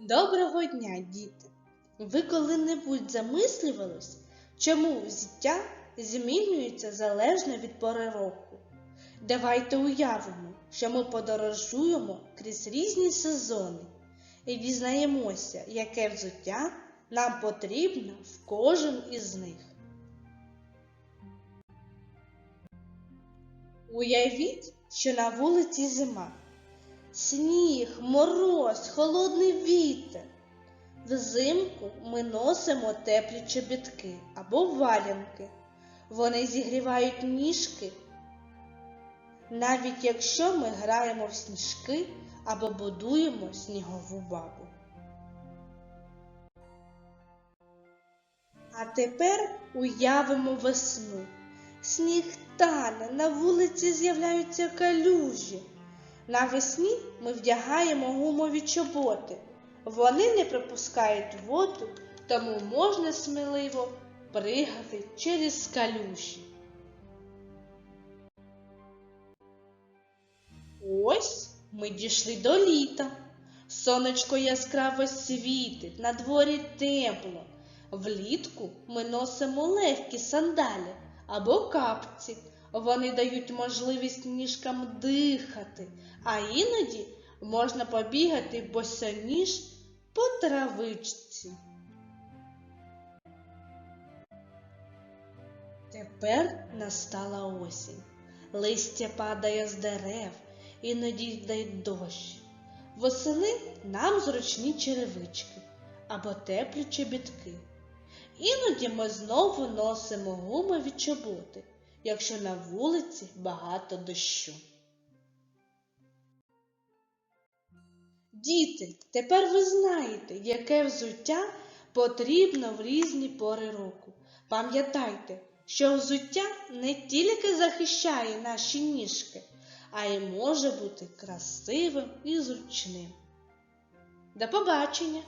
Доброго дня, діти! Ви коли-небудь замислювались, чому життя змінюється залежно від пори року? Давайте уявимо, що ми подорожуємо крізь різні сезони і дізнаємося, яке взуття нам потрібно в кожен із них. Уявіть, що на вулиці зима. Сніг, мороз, холодний вітер. Взимку ми носимо теплі чобітки або валянки. Вони зігрівають ніжки, навіть якщо ми граємо в сніжки або будуємо снігову бабу. А тепер уявимо весну. Сніг тане, на вулиці з'являються калюжі. Навесні ми вдягаємо гумові чоботи. Вони не пропускають воду, тому можна сміливо пригати через калюжі. Ось ми дійшли до літа. Сонечко яскраво світить, на дворі тепло. Влітку ми носимо легкі сандалі або капці. Вони дають можливість ніжкам дихати, а іноді можна побігати босоніж по травичці. Тепер настала осінь. Листя падає з дерев, іноді йде дощ. Восени нам зручні черевички або теплі чобітки. Іноді ми знову носимо гумові чоботи, якщо на вулиці багато дощу. Діти, тепер ви знаєте, яке взуття потрібно в різні пори року. Пам'ятайте, що взуття не тільки захищає наші ніжки, а й може бути красивим і зручним. До побачення!